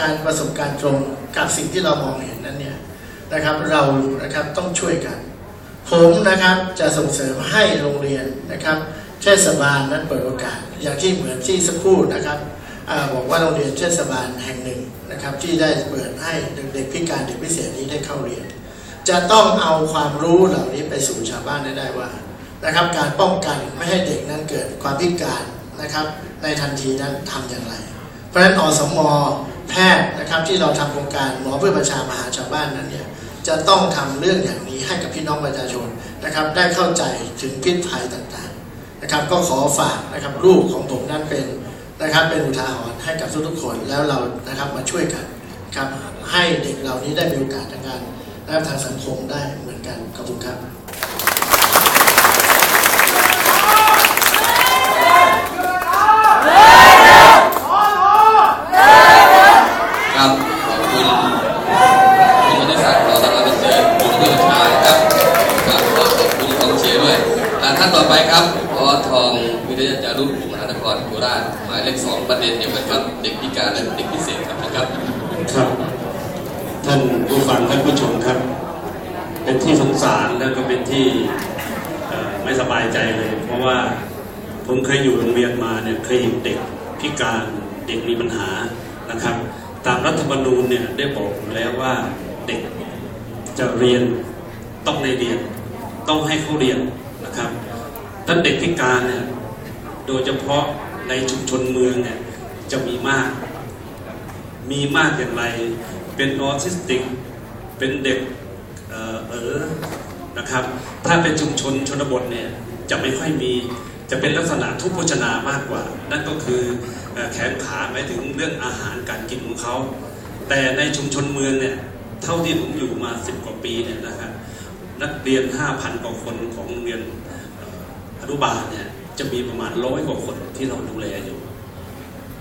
การประสบการณ์ตรงกับสิ่งที่เรามองเห็นนั้นเนี่ยนะครับเรานะครับต้องช่วยกัน ผมนะครับจะส่งเสริมให้โรงเรียนนะครับเทศบาลนั้นเปิดโอกาส อย่างที่เหมือนที่สักครู่นะครับอบอกว่าโรงเรียนเทศบาลแห่งหนึ่งนะครับที่ได้เปิดให้เด็กพิการเด็กพิเศษนี้ได้เข้าเรียน จะต้องเอาความรู้เหล่านี้ไปสู่ชาวบ้านได้ได้ว่านะครับการป้องกันไม่ให้เด็กนั้นเกิดความพิการนะครับในทันทีนั้นทำอย่างไร เพราะฉะนั้นอสม แพทย์นะครับที่เราทำโครงการหมอเพื่อประชามหาชาวบ้านนั้นเนี่ยจะต้องทำเรื่องอย่างนี้ให้กับพี่น้องประชาชนนะครับ ได้เข้าใจถึงพิษภัยต่างๆนะครับ ก็ขอฝากนะครับลูกของผมนั้นเป็นนะครับเป็นอุทาหรณ์ให้กับทุกๆคนแล้วเรานะครับมาช่วยกันครับให้เด็กเหล่านี้ได้มีโอกาสทางการนะครับทางสังคมได้เหมือนกันขอบคุณครับขอบคุณคุณมณิศักดิ์เราทำงานเป็นเชิญคุณเพื่อนชายครับครับขอบคุณกองเชียร์ด้วยอ่านต่อไปครับพอทองวิทยาจารุกรุงมหานครโคราชหมายเลขสองประเด็นเดียวกันครับ เด็กพิการและเด็กพิเศษครับนะครับ ครับ ท่านผู้ฟังท่านผู้ชมครับ เป็นที่สงสารแล้วก็เป็นที่ไม่สบายใจเลย เพราะว่าผมเคยอยู่โรงเรียนมาเนี่ยเคยเห็นเด็กพิการเด็กมีปัญหานะครับ ตามรัฐธรรมนูญเนี่ยได้บอกแล้วว่าเด็กจะเรียนต้องในเรียนต้องให้เขาเรียนนะครับ ท่านเด็กพิการเนี่ยโดยเฉพาะในชุมชนเมืองเนี่ยจะมีมาก มีมากอย่างไร เป็นออทิสติก เป็นเด็กเออเออนะครับ ถ้าเป็นชุมชนชนบทเนี่ยจะไม่ค่อยมีจะเป็นลักษณะทุพพจนามากกว่า นั่นก็คือออแขนขาหมายถึงเรื่องอาหารการกินของเขา แต่ในชุมชนเมืองเนี่ยเท่าที่ผมอยู่มาสิบกว่าปีเนี่ยนะครับนักเรียน 5,000 กว่าคนของโรงเรียน อนุบาลเนี่ยจะมีประมาณร้อยกว่าคนที่เราดูแลอยู่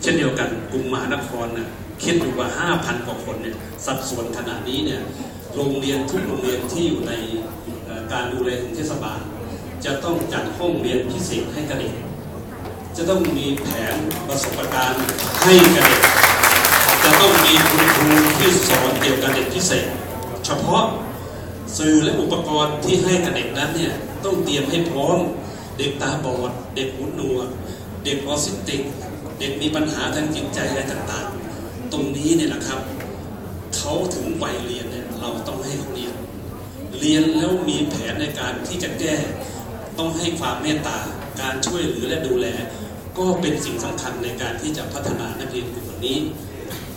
เช่นเดียวกันกรุงมหานครน่ะคิดดูว่า 5,000 กว่าคนเนี่ยสัดส่วนขนาดนี้เนี่ยโรงเรียนทุกโรงเรียนที่อยู่ในการดูแลของเทศบาล จะต้องจัดห้องเรียนพิเศษให้กับเด็กจะต้องมีแผนประสบการณ์ให้กับเด็กจะต้องมีคุณครูที่สอนเกี่ยวกับเด็กพิเศษ เฉพาะสื่อและอุปกรณ์ที่ให้กับเด็กนั้นเนี่ยต้องเตรียมให้พร้อม เด็กตาบอด เด็กหูหนวก เด็กออทิสติก เด็กมีปัญหาทางจิตใจอะไรต่างๆ ตรงนี้เนี่ยนะครับ เขาถึงวัยเรียนเนี่ยเราต้องให้เขาเรียน เรียนแล้วมีแผนในการที่จะแก้ ต้องให้ความเมตตา การช่วยเหลือและดูแล ก็เป็นสิ่งสำคัญในการที่จะพัฒนานักเรียนกลุ่มนี้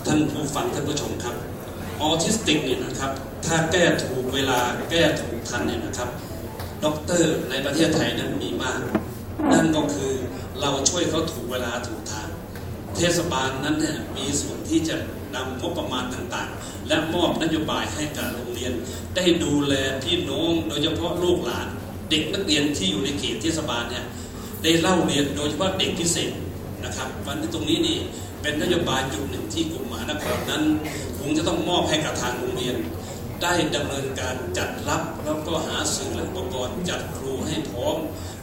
ท่านผู้ฟังท่านผู้ชมครับ ออทิสติกเนี่ยนะครับ ถ้าแก้ถูกเวลาแก้ถูกทันเนี่ยนะครับ ด็อกเตอร์ในประเทศไทยนั้นมีมาก นั่นก็คือเราช่วยเขาถูกเวลาถูกทาง เทศบาลนั้นเนี่ยมีส่วนที่จะนำงบประมาณต่างๆ และมอบนโยบายให้กับโรงเรียน ได้ดูแลพี่น้องโดยเฉพาะลูกหลาน เด็กนักเรียนที่อยู่ในเขตเทศบาลเนี่ยได้เล่าเรียนโดยเฉพาะเด็กพิเศษนะครับวันนี้ตรงนี้นี่เป็นนโยบายจุดหนึ่งที่กรุงมหานครนั้นคงจะต้องมอบให้กับทางโรงเรียน ได้ดำเนินการจัดรับแล้วก็หาสื่อและอุปกรณ์จัดครูให้พร้อม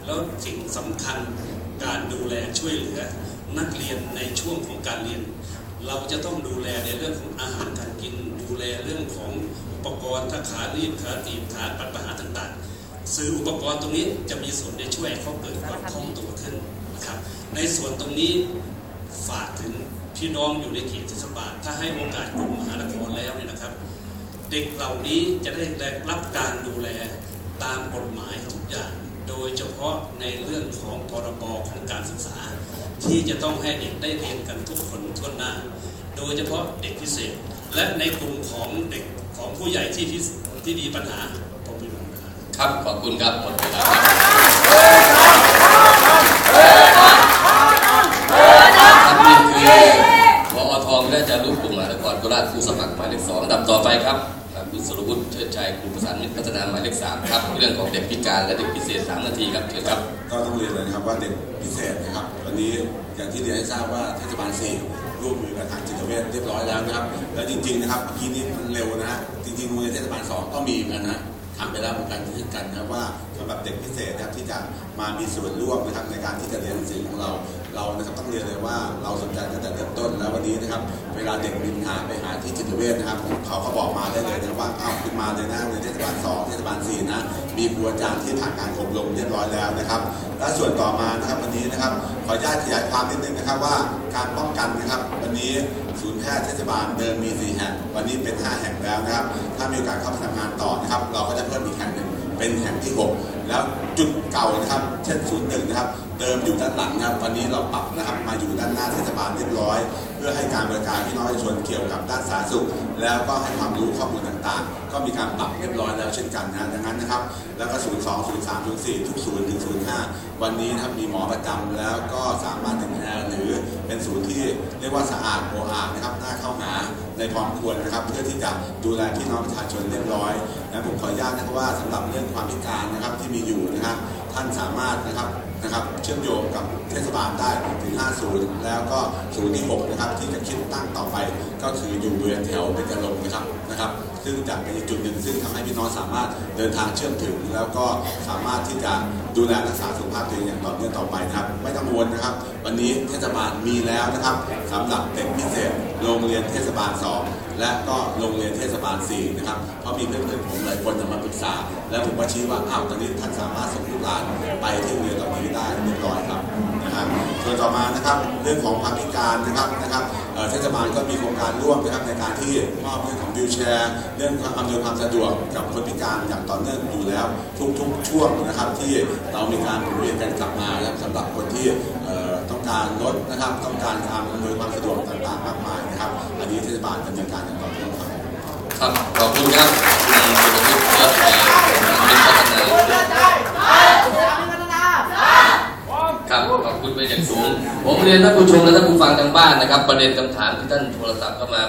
แล้วสิ่งสำคัญการดูแลช่วยเหลือ นักเรียนในช่วงของการเรียน เราจะต้องดูแลในเรื่องของอาหารการกิน ดูแลเรื่องของอุปกรณ์ถ้าขารีบขาตีบขาปัดปัญหาต่างๆ ซื้ออุปกรณ์ตรงนี้จะมีส่วนในช่วยเขาเกิดความคล่องตัวขึ้นนะครับในส่วนตรงนี้ฝากถึงพี่น้องอยู่ในเขตเทศบาลถ้าให้โอกาสกรุงมหานครแล้วเนี่ยนะครับ ด็กเหล่านี้จะได้รับการดูแลตามกฎหมายทุกอย่าง โดยเฉพาะในเรื่องของพรบของการศึกษา ที่จะต้องให้เด็กได้เรียนกันทุกคนทั่วหน้า โดยเฉพาะเด็กพิเศษ และในกลุ่มของเด็กของผู้ใหญ่ที่ที่มีปัญหาผมมีปัญหาครับขอบคุณครับหมดเวลาครับครับนี่คือพอทองได้จะรูปกลุ่มมหานครโคราชผู้สมัครหมายเลขสองลำดับต่อไปครับ คุณสรวุฒิเชิดชัยครูประสานมิตรพัฒนาหมายเลขสามครับเรื่องของเด็กพิการและเด็กพิเศษสามนาทีครับเชิญครับ ก็ต้องเรียนเลยนะครับว่าเด็กพิเศษนะครับวันนี้อย่างที่เรียนให้ทราบว่าเทศบาลสี่ร่วมมือกับทางจิตเวชเรียบร้อยแล้วนะครับ แล้วจริงๆนะครับเมื่อกี้นี้มันเร็วนะฮะจริงๆโรงเรียนเทศบาลสองก็มีเหมือนกันนะทำไปแล้วเหมือนกันเช่นกันนะครับว่าสำหรับเด็กพิเศษนะครับที่จะมามีส่วนร่วมนะครับในการที่จะเรียนหนังสือของเรา เรานะครับต้องเรียนเลยว่าเราสนใจตั้งแต่เริ่มต้นแล้ววันนี้นะครับ เวลาเด็กมีปัญหาไปหาที่จิตเวชนะครับ เขาก็บอกมาได้เลยนะว่าอ้าวคุณมาเลยนะในเทศบาลสองเทศบาลสี่นะมีครูอาจารย์ที่ผ่านการอบรมเรียบร้อยแล้วนะครับ และส่วนต่อมานะครับวันนี้นะครับขออนุญาตขยายความนิดนึงนะครับว่าการป้องกันนะครับ วันนี้ศูนย์แพทย์เทศบาลเดิมมี 4 แห่ง วันนี้เป็น 5 แห่งแล้วนะครับ ถ้ามีโอกาสเข้าไปทำงานต่อนะครับ เราก็จะเพิ่มอีกแห่งหนึ่ง เป็นแห่งที่ 6 แล้วจุดเก่านะครับ เช่นศูนย์หนึ่งนะครับ เดิมอยู่ด้านหลังนะครับวันนี้เราปรับนะครับมาอยู่ด้านหน้าเทศบาลเรียบร้อย เพื่อให้การบริการพี่น้องประชาชนเกี่ยวกับด้านสาธารณสุข แล้วก็ให้ความรู้ข้อมูลต่างๆ ก็มีการปรับเรียบร้อยแล้วเช่นกันนะดังนั้นนะครับ แล้วก็ศูนย์สองศูนย์สามศูนย์สี่ทุกศูนย์ถึงศูนย์ห้าวันนี้นะครับมีหมอประจำแล้วก็สามารถถึงแอร์หรือ เป็นศูนย์ที่เรียกว่าสะอาดโออานะครับน่าเข้าหาในพร้อมควรนะครับ เพื่อที่จะดูแลพี่น้องประชาชนเรียบร้อยนะผมขออนุญาตนะครับว่าสำหรับเรื่องความพิการนะครับที่มีอยู่นะครับท่านสามารถนะครับ นะครับเชื่อมโยงกับเทศบาลได้ถึง5ศูนย์แล้วก็ศูนย์ที่ 6 นะครับ ที่จะคิดตั้งต่อไปก็คืออยู่บริเวณแถวเป็นกระลงนะครับนะครับ ซึ่งจะเป็นจุดหนึ่งซึ่งทำให้พี่น้องสามารถเดินทางเชื่อมถึง แล้วก็สามารถที่จะดูแลรักษาสุขภาพตัวเองอย่างต่อเนื่องต่อไปนะครับไม่ต้องวลนะครับ วันนี้เทศบาลมีแล้วนะครับสำหรับเด็กพิเศษโรงเรียนเทศบาล 2 และก็โรงเรียนเทศบาล4นะครับเพราะมีเพื่อนๆผมหลายคนจะมาปรึกษา แล้วผมก็ชี้ว่าอ้าวตอนนี้ท่านสามารถส่งลูกหลานไปที่โรงเรียนเหล่านี้ได้เรียบร้อยครับนะครับส่วนต่อมานะครับเรื่องของความพิการนะครับนะครับเทศบาลก็มีโครงการร่วมนะครับในการที่มอบเรื่องของวิวแชร์ เรื่องความอำนวยความสะดวกกับคนพิการอย่างต่อเนื่องอยู่แล้วทุกๆช่วงนะครับที่เรามีการเวียนกันกลับมานะครับสำหรับคนที่ การลดนะครับ ต้องการการอำนวยความสะดวกต่างๆมากมายนะครับ อันนี้เทศบาลดำเนินการอย่างต่อเนื่องครับครับขอบคุณครับคุณสุรวิทย์ยอดแก่เป็นพัฒนาครับขอบคุณเป็นอย่างสูง ผมเรียนท่านผู้ชมและท่านผู้ฟังทางบ้านนะครับ ประเด็นคำถามที่ท่านโทรศัพท์เข้ามา